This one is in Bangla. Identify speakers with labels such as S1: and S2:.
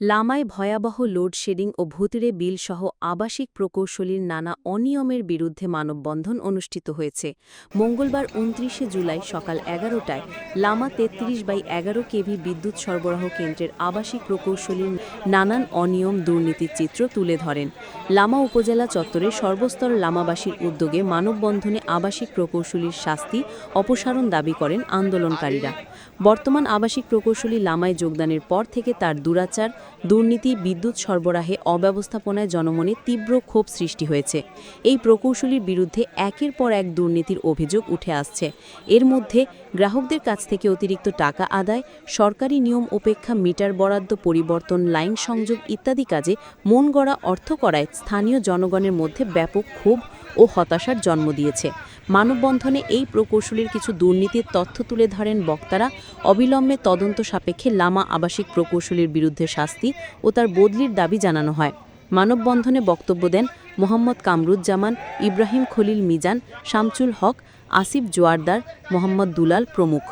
S1: লামায় ভয়াবহ লোডশেডিং ও ভূতরে বিল সহ আবাসিক প্রকৌশলীর নানা অনিয়মের বিরুদ্ধে মানববন্ধন অনুষ্ঠিত হয়েছে। মঙ্গলবার উনত্রিশে জুলাই সকাল এগারোটায় লামা তেত্রিশ বাই এগারো কেভি বিদ্যুৎ সরবরাহ কেন্দ্রের আবাসিক প্রকৌশলীর নানান অনিয়ম দুর্নীতির চিত্র তুলে ধরেন। লামা উপজেলা চত্বরে সর্বস্তর লামাবাসীর উদ্যোগে মানববন্ধনে আবাসিক প্রকৌশলীর শাস্তি, অপসারণ দাবি করেন আন্দোলনকারীরা। বর্তমান আবাসিক প্রকৌশলী লামায় যোগদানের পর থেকে তার দুরাচার দুর্নীতি, বিদ্যুৎ সরবরাহে অব্যবস্থাপনায় জনমনে তীব্র ক্ষোভ সৃষ্টি হয়েছে। এই প্রকৌশলীর বিরুদ্ধে একের পর এক দুর্নীতির অভিযোগ উঠে আসছে। এর মধ্যে গ্রাহকদের কাছ থেকে অতিরিক্ত টাকা আদায়, সরকারি নিয়ম উপেক্ষা মিটার বরাদ্দ পরিবর্তন, লাইন সংযোগ ইত্যাদি কাজে মন গড়া অর্থ করায় স্থানীয় জনগণের মধ্যে ব্যাপক ক্ষোভ ও হতাশার জন্ম দিয়েছে। মানববন্ধনে এই প্রকৌশলীর কিছু দুর্নীতির তথ্য তুলে ধরেন বক্তারা। অবিলম্বে তদন্ত সাপেক্ষে লামা আবাসিক প্রকৌশলীর বিরুদ্ধে শাস্তি ও তার বদলির দাবি জানানো হয়। মানববন্ধনে বক্তব্য দেন মোহাম্মদ কামরুজ্জামান, ইব্রাহিম খলিল মিজান শামচুল হক, আসিফ জোয়ারদার, মোহাম্মদ দুলাল প্রমুখ।